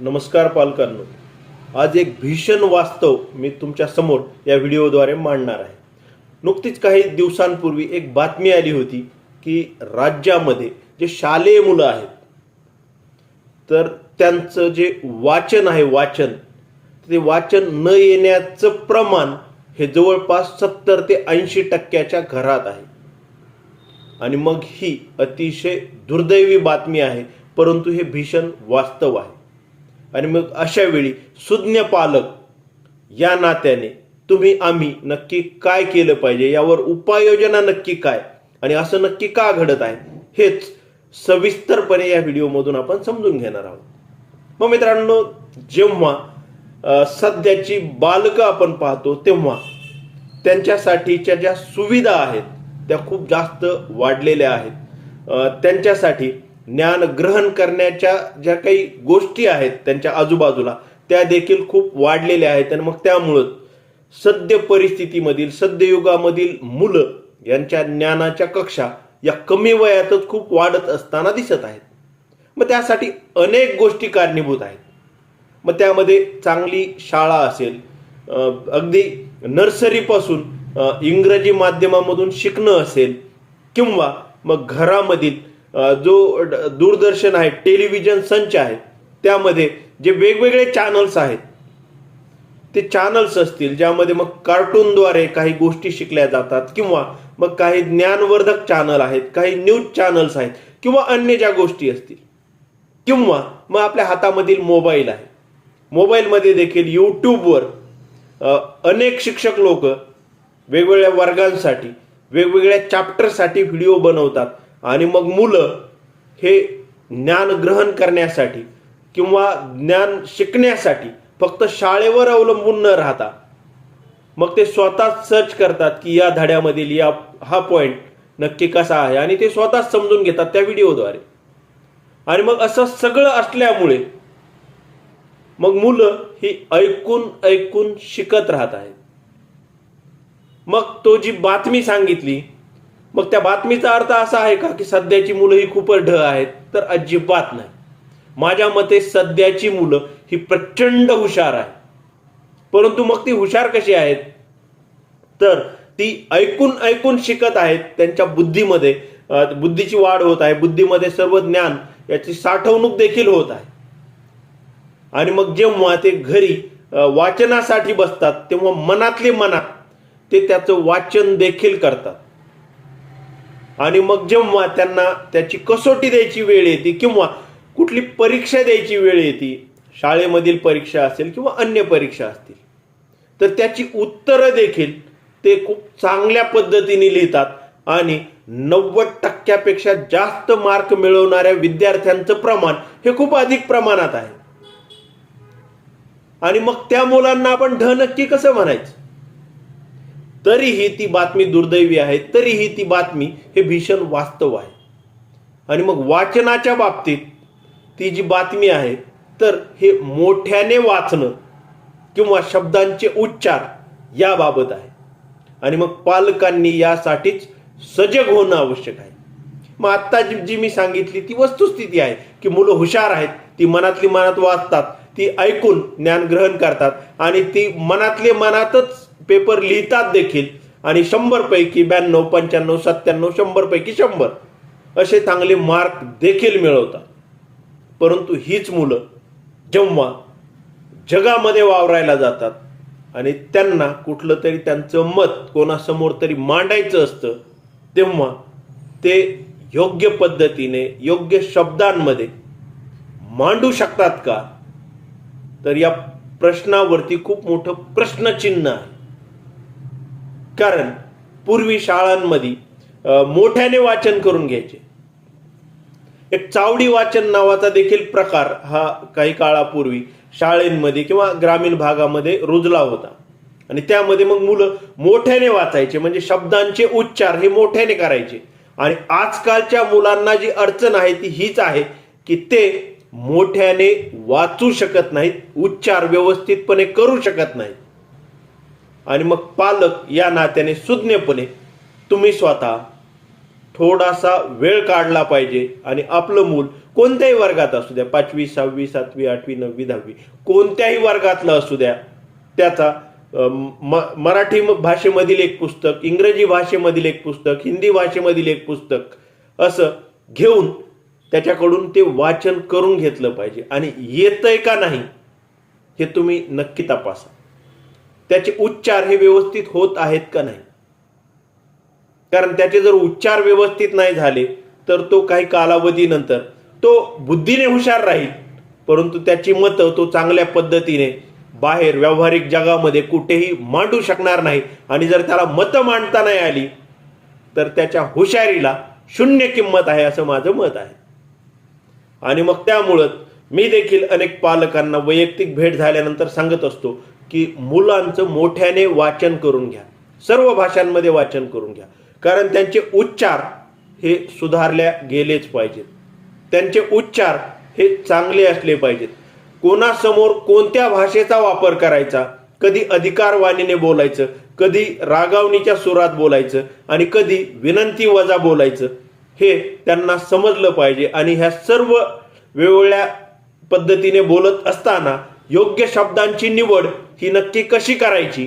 नमस्कार पालकांनो. आज एक भीषण वास्तव मी तुमच्यासमोर या व्हिडिओद्वारे मांडणार आहे. नुकतीच काही दिवसांपूर्वी एक बातमी आली होती की राज्यामध्ये जे शालेय मुलं आहेत तर त्यांचं जे वाचन आहे वाचन ते वाचन न येण्याचं प्रमाण हे जवळपास सत्तर ते ऐंशी टक्क्याच्या घरात आहे. आणि मग ही अतिशय दुर्दैवी बातमी आहे परंतु हे भीषण वास्तव आहे. आणि मग अशा वेळी सुज्ञ पालक या नात्याने तुम्ही आम्ही नक्की काय केलं पाहिजे? यावर उपाययोजना नक्की काय? आणि असं नक्की का घडत आहे? हेच सविस्तरपणे या व्हिडिओमधून आपण समजून घेणार आहोत. मग मित्रांनो जेव्हा सध्याची बालकं आपण पाहतो तेव्हा त्यांच्यासाठीच्या ज्या सुविधा आहेत त्या खूप जास्त वाढलेल्या आहेत. त्यांच्यासाठी ज्ञान ग्रहण करण्याच्या ज्या काही गोष्टी आहेत त्यांच्या आजूबाजूला त्या देखील खूप वाढलेल्या आहेत. आणि मग त्यामुळं सद्य परिस्थितीमधील सद्ययुगामधील मुलं यांच्या ज्ञानाच्या कक्षा या कमी वयातच खूप वाढत असताना दिसत आहेत. मग त्यासाठी अनेक गोष्टी कारणीभूत आहेत. मग त्यामध्ये चांगली शाळा असेल अगदी नर्सरीपासून इंग्रजी माध्यमामधून शिकणं असेल किंवा मग घरामधील जो ड- दूरदर्शन आहे टेलिव्हिजन संच आहे त्यामध्ये जे वेगवेगळे चॅनल्स आहेत ते चॅनल्स असतील ज्यामध्ये मग कार्टूनद्वारे काही गोष्टी शिकल्या जातात किंवा मग काही ज्ञानवर्धक चॅनल आहेत काही न्यूज चॅनल्स आहेत किंवा अन्य ज्या गोष्टी असतील किंवा मग आपल्या हातामधील मोबाईल आहे. मोबाईलमध्ये देखील यूट्यूबवर अनेक शिक्षक लोक वेगवेगळ्या वर्गांसाठी वेगवेगळ्या चॅप्टरसाठी व्हिडिओ बनवतात. आणि मग मुलं हे ज्ञान ग्रहण करण्यासाठी किंवा ज्ञान शिकण्यासाठी फक्त शाळेवर अवलंबून न राहता मग ते स्वतः सर्च करतात की या धड्यामधील या हा पॉईंट नक्की कसा आहे? आणि ते स्वतःच समजून घेतात त्या व्हिडिओद्वारे. आणि मग असं सगळं असल्यामुळे मग मुलं ही ऐकून ऐकून शिकत राहत आहेत. मग तो जी बातमी सांगितली मग त्या बातमीचा अर्थ असा आहे का की सध्याची मुलं ही खूपच ढ आहेत? तर अजिबात नाही. माझ्या मते सध्याची मुलं ही प्रचंड हुशार आहे परंतु मग ती हुशार कशी आहेत? तर ती ऐकून ऐकून शिकत आहेत. त्यांच्या बुद्धीमध्ये बुद्धीची वाढ होत आहे. बुद्धीमध्ये सर्व ज्ञान याची साठवणूक देखील होत आहे. आणि मग जेव्हा ते घरी वाचनासाठी बसतात तेव्हा मनातले मनात ते त्याचं वाचन देखील करतात. आणि मग जेव्हा त्यांना त्याची कसोटी द्यायची वेळ येते किंवा कुठली परीक्षा द्यायची वेळ येते शाळेमधील परीक्षा असेल किंवा अन्य परीक्षा असतील तर त्याची उत्तरं देखील ते खूप चांगल्या पद्धतीने लिहितात आणि नव्वद टक्क्यापेक्षा जास्त मार्क मिळवणाऱ्या विद्यार्थ्यांचं प्रमाण हे खूप अधिक प्रमाणात आहे. आणि मग त्या मुलांना आपण ढ नक्की कसं म्हणायचं? तरीही ती बातमी दुर्दैवी आहे तरीही ती बातमी हे भीषण वास्तव आहे. आणि मग वाचनाच्या बाबतीत ती जी बातमी आहे तर हे मोठ्याने वाचणं किंवा शब्दांचे उच्चार याबाबत आहे. आणि मग पालकांनी यासाठीच सजग होणं आवश्यक आहे. मग आत्ता जी जी मी सांगितली ती वस्तुस्थिती आहे की मुलं हुशार आहेत ती मनातली मनात वाचतात ती ऐकून ज्ञान ग्रहण करतात आणि ती मनातले मनातच पेपर लिहितात देखील. आणि शंभरपैकी ब्याण्णव पंच्याण्णव सत्त्याण्णव शंभरपैकी शंभर असे चांगले मार्क देखील मिळवतात. परंतु हीच मुलं जेव्हा जगामध्ये वावरायला जातात आणि त्यांना कुठलं तरी त्यांचं मत कोणासमोर तरी मांडायचं असतं तेव्हा ते योग्य पद्धतीने योग्य शब्दांमध्ये मांडू शकतात का? तर या प्रश्नावरती खूप मोठं प्रश्नचिन्ह आहे. कारण पूर्वी शाळांमध्ये मोठ्याने वाचन करून घ्यायचे. एक चावडी वाचन नावाचा देखील प्रकार हा काही काळापूर्वी शाळेमध्ये किंवा ग्रामीण भागामध्ये रुजला होता. आणि त्यामध्ये मग मुलं मोठ्याने वाचायचे म्हणजे शब्दांचे उच्चार हे मोठ्याने करायचे. आणि आजकालच्या मुलांना जी अडचण आहे ती हीच आहे की ते मोठ्याने वाचू शकत नाहीत उच्चार व्यवस्थितपणे करू शकत नाहीत. आणि मग पालक या नात्याने सुज्ञपणे तुम्ही स्वतः थोडासा वेळ काढला पाहिजे आणि आपलं मूल कोणत्याही वर्गात असू द्या पाचवी सहावी सातवी आठवी नववी दहावी कोणत्याही वर्गातलं असू द्या त्याचा म मराठी भाषेमधील एक पुस्तक इंग्रजी भाषेमधील एक पुस्तक हिंदी भाषेमधील एक पुस्तक असं घेऊन त्याच्याकडून ते वाचन करून घेतलं पाहिजे. आणि येतंय का नाही हे तुम्ही नक्की तपासा. त्याचे उच्चार हे व्यवस्थित होत आहेत का नाही? कारण त्याचे जर उच्चार व्यवस्थित नाही झाले तर तो काही कालावधीनंतर तो बुद्धीने हुशार राहील परंतु त्याची मतं तो चांगल्या पद्धतीने बाहेर व्यावहारिक जगामध्ये कुठेही मांडू शकणार नाही. आणि जर त्याला मतं मांडता नाही आली तर त्याच्या हुशारीला शून्य किंमत आहे असं माझं मत आहे. आणि मग त्यामुळं मी देखील अनेक पालकांना वैयक्तिक भेट झाल्यानंतर सांगत असतो की मुलांचं मोठ्याने वाचन करून घ्या. सर्व भाषांमध्ये वाचन करून घ्या. कारण त्यांचे उच्चार हे सुधारल्या गेलेच पाहिजेत. त्यांचे उच्चार हे चांगले असले पाहिजेत. कोणासमोर कोणत्या भाषेचा वापर करायचा? कधी अधिकारवाणीने बोलायचं कधी रागावणीच्या सुरात बोलायचं आणि कधी विनंती वजा बोलायचं हे त्यांना समजलं पाहिजे. आणि ह्या सर्व वेगवेगळ्या पद्धतीने बोलत असताना योग्य शब्दांची निवड ही नक्की कशी करायची?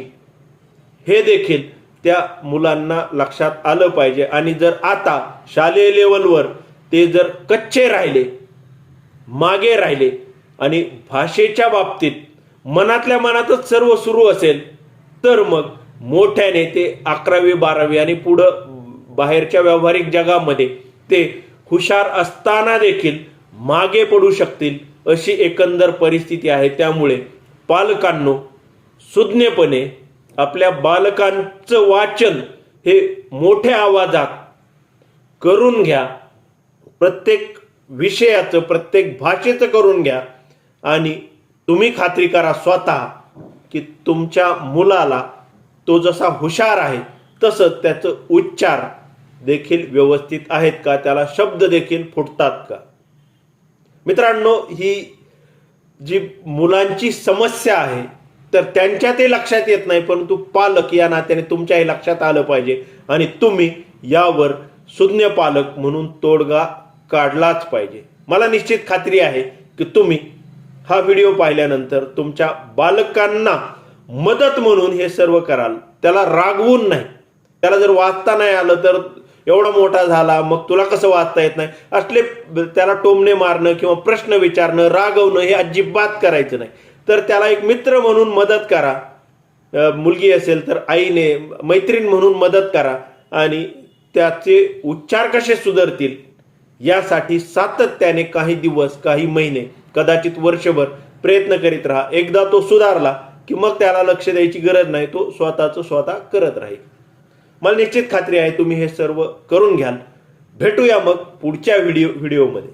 हे देखील त्या मुलांना लक्षात आलं पाहिजे. आणि जर आता शालेय लेवलवर ते जर कच्चे राहिले मागे राहिले आणि भाषेच्या बाबतीत मनातल्या मनातच सर्व सुरू असेल तर मग मोठ्याने ते अकरावी बारावी आणि पुढं बाहेरच्या व्यावहारिक जगामध्ये ते हुशार असताना देखील मागे पडू शकतील. अशी एकंदर परिस्थिती आहे. त्यामुळे पालकांनो सुज्ञपणे आपल्या बालकांचं वाचन हे मोठ्या आवाजात करून घ्या. प्रत्येक विषयाचं प्रत्येक भाषेचं करून घ्या. आणि तुम्ही खात्री करा स्वतः की तुमच्या मुलाला तो जसा हुशार आहे तसं त्याचं उच्चार देखील व्यवस्थित आहेत का? त्याला शब्द देखील फुटतात का? मित्रांनो ही जी मुलांची समस्या आहे तर त्यांच्या ते लक्षात येत नाही परंतु पालक या नात्याने तुमच्याही लक्षात आलं पाहिजे. आणि तुम्ही यावर सुज्ञ पालक म्हणून तोडगा काढलाच पाहिजे. मला निश्चित खात्री आहे की तुम्ही हा व्हिडिओ पाहिल्यानंतर तुमच्या बालकांना मदत म्हणून हे सर्व कराल. त्याला रागवून नाही. त्याला जर वाचता नाही आलं तर एवढा मोठा झाला मग तुला कसं वाचता येत नाही? असले त्याला टोमणे मारणं किंवा प्रश्न विचारणं रागवणं हे अजिबात करायचं नाही. तर त्याला एक मित्र म्हणून मदत करा. मुलगी असेल तर आईने मैत्रीण म्हणून मदत करा आणि त्याचे उच्चार कसे सुधारतील? यासाठी सातत्याने काही दिवस काही महिने कदाचित वर्षभर प्रयत्न करीत राहा. एकदा तो सुधारला की मग त्याला लक्ष द्यायची गरज नाही. तो स्वतःचं स्वतः करत राहील. मला निश्चित खात्री आहे तुम्ही हे सर्व करून घ्याल. भेटूया मग पुढच्या व्हिडिओ व्हिडिओमध्ये